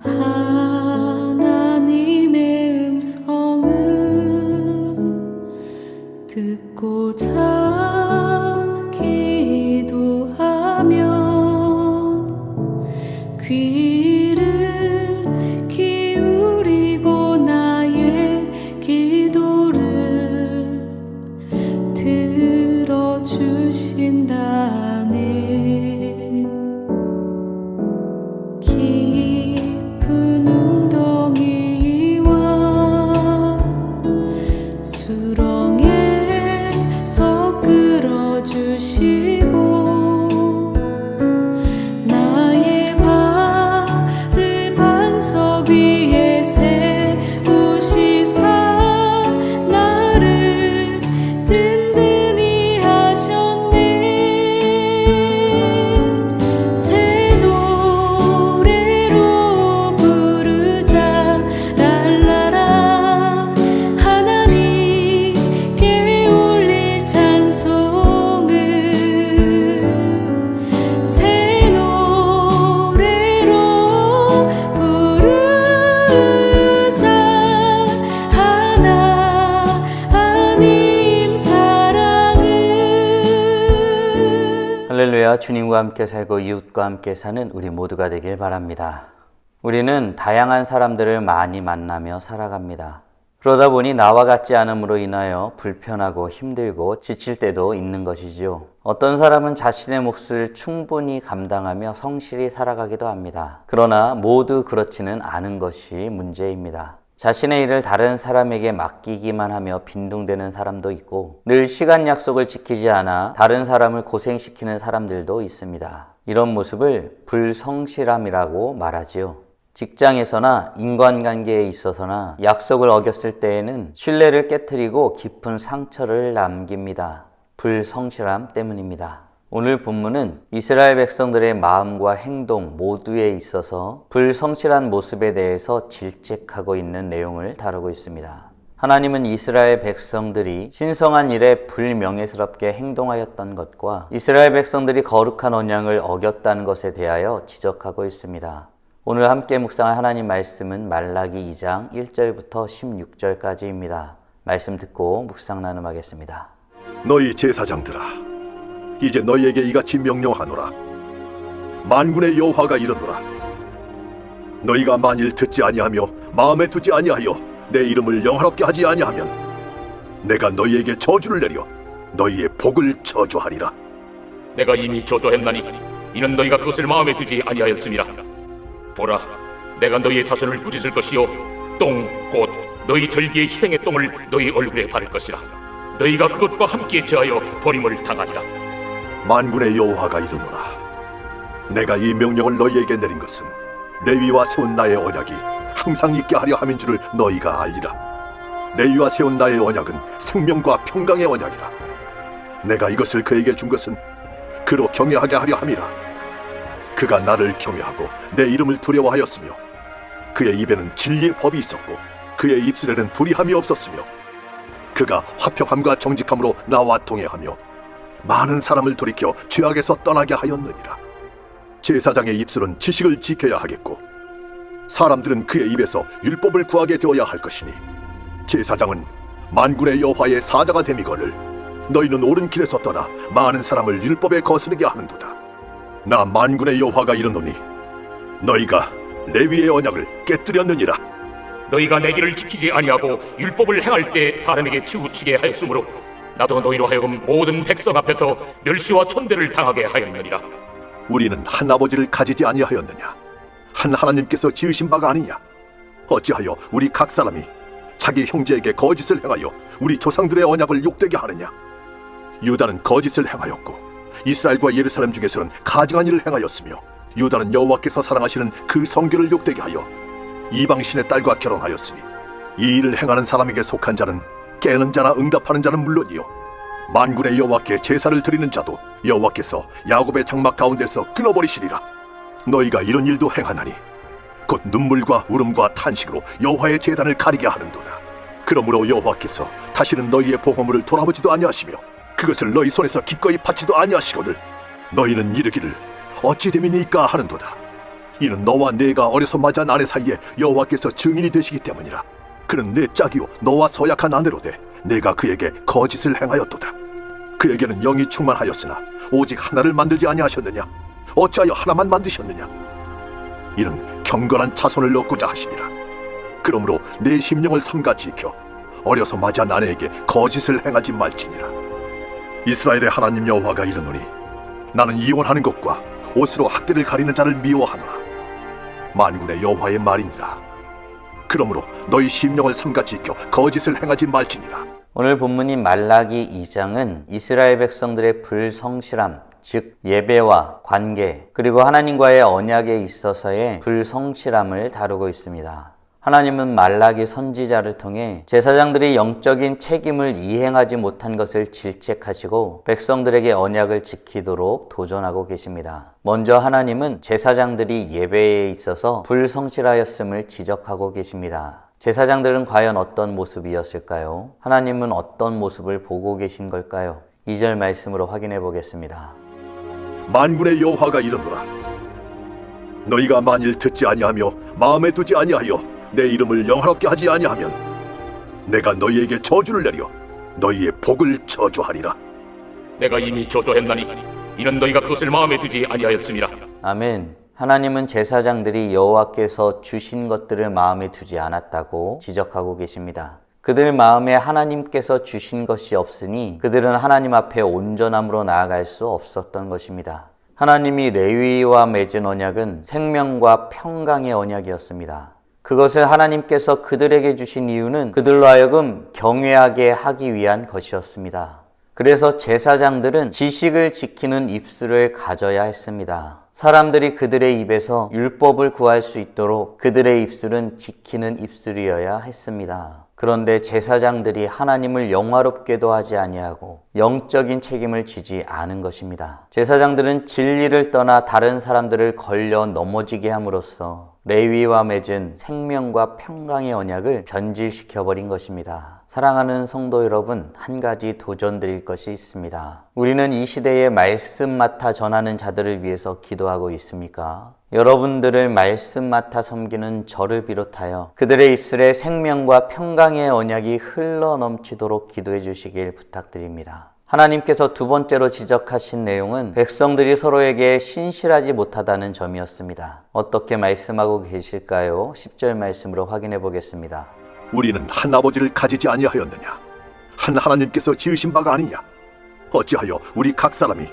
하나님의 음성을 듣고자 할렐루야 주님과 함께 살고 이웃과 함께 사는 우리 모두가 되길 바랍니다. 우리는 다양한 사람들을 많이 만나며 살아갑니다. 그러다 보니 나와 같지 않음으로 인하여 불편하고 힘들고 지칠 때도 있는 것이지요. 어떤 사람은 자신의 몫을 충분히 감당하며 성실히 살아가기도 합니다. 그러나 모두 그렇지는 않은 것이 문제입니다. 자신의 일을 다른 사람에게 맡기기만 하며 빈둥대는 사람도 있고 늘 시간 약속을 지키지 않아 다른 사람을 고생시키는 사람들도 있습니다. 이런 모습을 불성실함이라고 말하지요. 직장에서나 인간관계에 있어서나 약속을 어겼을 때에는 신뢰를 깨뜨리고 깊은 상처를 남깁니다. 불성실함 때문입니다. 오늘 본문은 이스라엘 백성들의 마음과 행동 모두에 있어서 불성실한 모습에 대해서 질책하고 있는 내용을 다루고 있습니다. 하나님은 이스라엘 백성들이 신성한 일에 불명예스럽게 행동하였던 것과 이스라엘 백성들이 거룩한 언약을 어겼다는 것에 대하여 지적하고 있습니다. 오늘 함께 묵상할 하나님 말씀은 말라기 2장 1절부터 16절까지입니다. 말씀 듣고 묵상 나눔하겠습니다. 너희 제사장들아 이제 너희에게 이같이 명령하노라 만군의 여호와가 이르노라 너희가 만일 듣지 아니하며 마음에 두지 아니하여 내 이름을 영화롭게 하지 아니하면 내가 너희에게 저주를 내려 너희의 복을 저주하리라 내가 이미 저주했나니 이는 너희가 그것을 마음에 두지 아니하였습니다. 보라, 내가 너희의 자손을 꾸짖을 것이요 똥곧 너희 절기의 희생의 똥을 너희 얼굴에 바를 것이라. 너희가 그것과 함께 제하여 버림을 당하리라. 만군의 여호와가 이르노라. 내가 이 명령을 너희에게 내린 것은 레위와 세운 나의 언약이 항상 있게 하려 함인 줄을 너희가 알리라. 레위와 세운 나의 언약은 생명과 평강의 언약이라. 내가 이것을 그에게 준 것은 그로 경외하게 하려 함이라. 그가 나를 경외하고 내 이름을 두려워하였으며 그의 입에는 진리의 법이 있었고 그의 입술에는 불의함이 없었으며 그가 화평함과 정직함으로 나와 동행하며 많은 사람을 돌이켜 죄악에서 떠나게 하였느니라. 제사장의 입술은 지식을 지켜야 하겠고 사람들은 그의 입에서 율법을 구하게 되어야 할 것이니 제사장은 만군의 여호와의 사자가 됨이거늘 너희는 옳은 길에서 떠나 많은 사람을 율법에 거스르게 하는도다. 나 만군의 여호와가 이르노니 너희가 레위의 언약을 깨뜨렸느니라. 너희가 내 길을 지키지 아니하고 율법을 행할 때 사람에게 치우치게 하였으므로 나도 너희로 하여금 모든 백성 앞에서 멸시와 천대를 당하게 하였느니라. 우리는 한 아버지를 가지지 아니하였느냐? 한 하나님께서 지으신 바가 아니냐? 어찌하여 우리 각 사람이 자기 형제에게 거짓을 행하여 우리 조상들의 언약을 욕되게 하느냐? 유다는 거짓을 행하였고 이스라엘과 예루살렘 중에서는 가증한 일을 행하였으며 유다는 여호와께서 사랑하시는 그 성결을 욕되게 하여 이방 신의 딸과 결혼하였으니 이 일을 행하는 사람에게 속한 자는 깨는 자나 응답하는 자는 물론이요 만군의 여호와께 제사를 드리는 자도 여호와께서 야곱의 장막 가운데서 끊어버리시리라. 너희가 이런 일도 행하나니 곧 눈물과 울음과 탄식으로 여호와의 제단을 가리게 하는도다. 그러므로 여호와께서 다시는 너희의 보호물을 돌아보지도 아니하시며 그것을 너희 손에서 기꺼이 받지도 아니하시거늘 너희는 이르기를 어찌 됨이니까 하는도다. 이는 너와 내가 어려서 맞은 아내 사이에 여호와께서 증인이 되시기 때문이라. 그는 내 짝이요 너와 서약한 아내로 돼 내가 그에게 거짓을 행하였도다. 그에게는 영이 충만하였으나 오직 하나를 만들지 아니하셨느냐? 어찌하여 하나만 만드셨느냐? 이는 경건한 자손을 얻고자 하심이라. 그러므로 내 심령을 삼가 지켜 어려서 맞이한 아내에게 거짓을 행하지 말지니라. 이스라엘의 하나님 여호와가 이르노니 나는 이혼하는 것과 옷으로 학대를 가리는 자를 미워하노라. 만군의 여호와의 말이니라. 그러므로 너희 심령을 삼가 지켜 거짓을 행하지 말지니라. 오늘 본문인 말라기 2장은 이스라엘 백성들의 불성실함, 즉 예배와 관계, 그리고 하나님과의 언약에 있어서의 불성실함을 다루고 있습니다. 하나님은 말라기 선지자를 통해 제사장들이 영적인 책임을 이행하지 못한 것을 질책하시고 백성들에게 언약을 지키도록 도전하고 계십니다. 먼저 하나님은 제사장들이 예배에 있어서 불성실하였음을 지적하고 계십니다. 제사장들은 과연 어떤 모습이었을까요? 하나님은 어떤 모습을 보고 계신 걸까요? 2절 말씀으로 확인해 보겠습니다. 만군의 여호와가 이르노라. 너희가 만일 듣지 아니하며 마음에 두지 아니하여 내 이름을 영화롭게 하지 아니하면 내가 너희에게 저주를 내려 너희의 복을 저주하리라. 내가 이미 저주했나니 이는 너희가 그것을 마음에 두지 아니하였습니다. 아멘. 하나님은 제사장들이 여호와께서 주신 것들을 마음에 두지 않았다고 지적하고 계십니다. 그들 마음에 하나님께서 주신 것이 없으니 그들은 하나님 앞에 온전함으로 나아갈 수 없었던 것입니다. 하나님이 레위와 맺은 언약은 생명과 평강의 언약이었습니다. 그것을 하나님께서 그들에게 주신 이유는 그들로 하여금 경외하게 하기 위한 것이었습니다. 그래서 제사장들은 지식을 지키는 입술을 가져야 했습니다. 사람들이 그들의 입에서 율법을 구할 수 있도록 그들의 입술은 지키는 입술이어야 했습니다. 그런데 제사장들이 하나님을 영화롭게도 하지 아니하고 영적인 책임을 지지 않은 것입니다. 제사장들은 진리를 떠나 다른 사람들을 걸려 넘어지게 함으로써 레위와 맺은 생명과 평강의 언약을 변질시켜 버린 것입니다. 사랑하는 성도 여러분, 한 가지 도전 드릴 것이 있습니다. 우리는 이 시대에 말씀 맡아 전하는 자들을 위해서 기도하고 있습니까? 여러분들을 말씀 맡아 섬기는 저를 비롯하여 그들의 입술에 생명과 평강의 언약이 흘러 넘치도록 기도해 주시길 부탁드립니다. 하나님께서 두 번째로 지적하신 내용은 백성들이 서로에게 신실하지 못하다는 점이었습니다. 어떻게 말씀하고 계실까요? 10절 말씀으로 확인해 보겠습니다. 우리는 한 아버지를 가지지 아니하였느냐? 한 하나님께서 지으신 바가 아니냐? 어찌하여 우리 각 사람이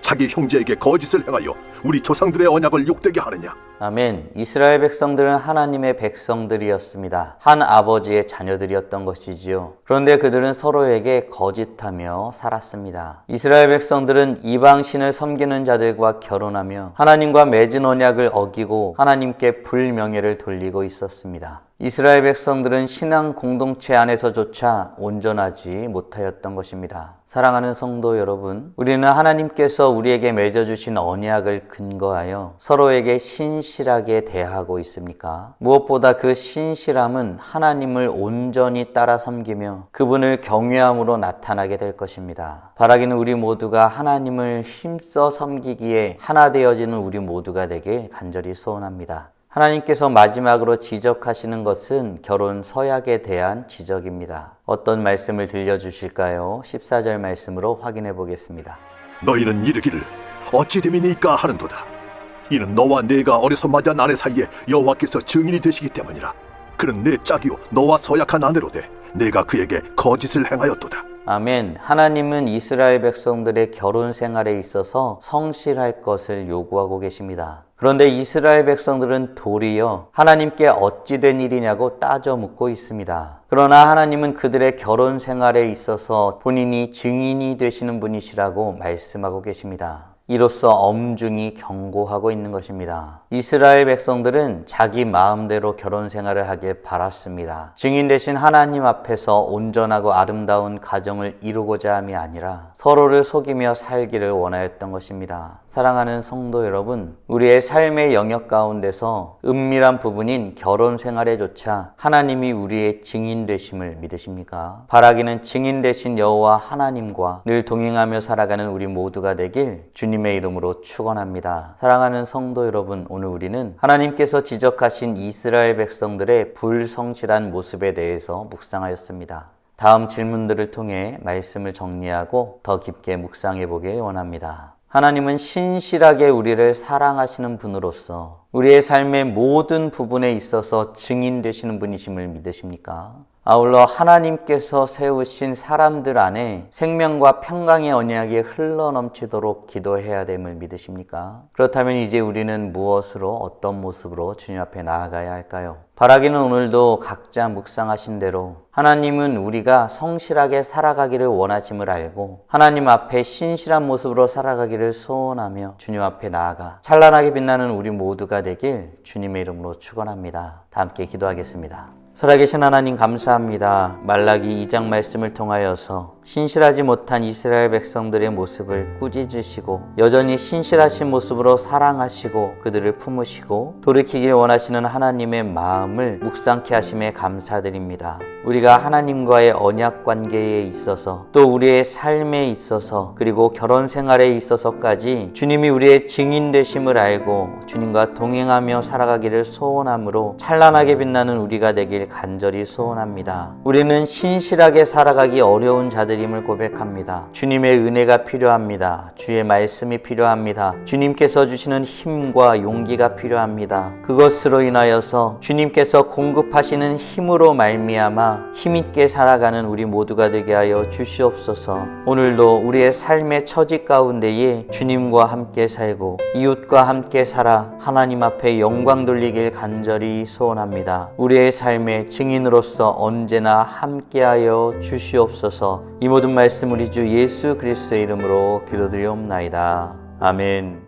자기 형제에게 거짓을 행하여 우리 조상들의 언약을 욕되게 하느냐? 아멘. 이스라엘 백성들은 하나님의 백성들이었습니다. 한 아버지의 자녀들이었던 것이지요. 그런데 그들은 서로에게 거짓하며 살았습니다. 이스라엘 백성들은 이방신을 섬기는 자들과 결혼하며 하나님과 맺은 언약을 어기고 하나님께 불명예를 돌리고 있었습니다. 이스라엘 백성들은 신앙 공동체 안에서조차 온전하지 못하였던 것입니다. 사랑하는 성도 여러분, 우리는 하나님께서 우리에게 맺어주신 언약을 근거하여 서로에게 신실하게 대하고 있습니까? 무엇보다 그 신실함은 하나님을 온전히 따라 섬기며 그분을 경외함으로 나타나게 될 것입니다. 바라기는 우리 모두가 하나님을 힘써 섬기기에 하나 되어지는 우리 모두가 되길 간절히 소원합니다. 하나님께서 마지막으로 지적하시는 것은 결혼 서약에 대한 지적입니다. 어떤 말씀을 들려주실까요? 14절 말씀으로 확인해 보겠습니다. 너희는 이르기를 어찌 됨이니까 하는도다. 이는 너와 내가 어려서 맞은 아내 사이에 여호와께서 증인이 되시기 때문이라. 그는 내 짝이요 너와 서약한 아내로 돼 내가 그에게 거짓을 행하였도다. 아멘. 하나님은 이스라엘 백성들의 결혼 생활에 있어서 성실할 것을 요구하고 계십니다. 그런데 이스라엘 백성들은 도리어 하나님께 어찌 된 일이냐고 따져 묻고 있습니다. 그러나 하나님은 그들의 결혼 생활에 있어서 본인이 증인이 되시는 분이시라고 말씀하고 계십니다. 이로써 엄중히 경고하고 있는 것입니다. 이스라엘 백성들은 자기 마음대로 결혼 생활을 하길 바랐습니다. 증인 대신 하나님 앞에서 온전하고 아름다운 가정을 이루고자 함이 아니라 서로를 속이며 살기를 원하였던 것입니다. 사랑하는 성도 여러분, 우리의 삶의 영역 가운데서 은밀한 부분인 결혼 생활에조차 하나님이 우리의 증인 되심을 믿으십니까? 바라기는 증인 되신 여호와 하나님과 늘 동행하며 살아가는 우리 모두가 되길 주님 주님의 이름으로 축원합니다. 사랑하는 성도 여러분, 오늘 우리는 하나님께서 지적하신 이스라엘 백성들의 불성실한 모습에 대해서 묵상하였습니다. 다음 질문들을 통해 말씀을 정리하고 더 깊게 묵상해 보길 원합니다. 하나님은 신실하게 우리를 사랑하시는 분으로서 우리의 삶의 모든 부분에 있어서 증인 되시는 분이심을 믿으십니까? 아울러 하나님께서 세우신 사람들 안에 생명과 평강의 언약이 흘러넘치도록 기도해야 됨을 믿으십니까? 그렇다면 이제 우리는 무엇으로 어떤 모습으로 주님 앞에 나아가야 할까요? 바라기는 오늘도 각자 묵상하신 대로 하나님은 우리가 성실하게 살아가기를 원하심을 알고 하나님 앞에 신실한 모습으로 살아가기를 소원하며 주님 앞에 나아가 찬란하게 빛나는 우리 모두가 되길 주님의 이름으로 축원합니다. 다 함께 기도하겠습니다. 살아계신 하나님 감사합니다. 말라기 2장 말씀을 통하여서 신실하지 못한 이스라엘 백성들의 모습을 꾸짖으시고 여전히 신실하신 모습으로 사랑하시고 그들을 품으시고 돌이키길 원하시는 하나님의 마음을 묵상케 하심에 감사드립니다. 우리가 하나님과의 언약 관계에 있어서 또 우리의 삶에 있어서 그리고 결혼 생활에 있어서까지 주님이 우리의 증인 되심을 알고 주님과 동행하며 살아가기를 소원함으로 찬란하게 빛나는 우리가 되길 간절히 소원합니다. 우리는 신실하게 살아가기 어려운 자들임을 고백합니다. 주님의 은혜가 필요합니다. 주의 말씀이 필요합니다. 주님께서 주시는 힘과 용기가 필요합니다. 그것으로 인하여서 주님께서 공급하시는 힘으로 말미암 아 힘있게 살아가는 우리 모두가 되게 하여 주시옵소서. 오늘도 우리의 삶의 처지 가운데에 주님과 함께 살고 이웃과 함께 살아 하나님 앞에 영광 돌리길 간절히 소원합니다. 우리의 삶의 증인으로서 언제나 함께하여 주시옵소서. 이 모든 말씀 우리 주 예수 그리스도의 이름으로 기도드리옵나이다. 아멘.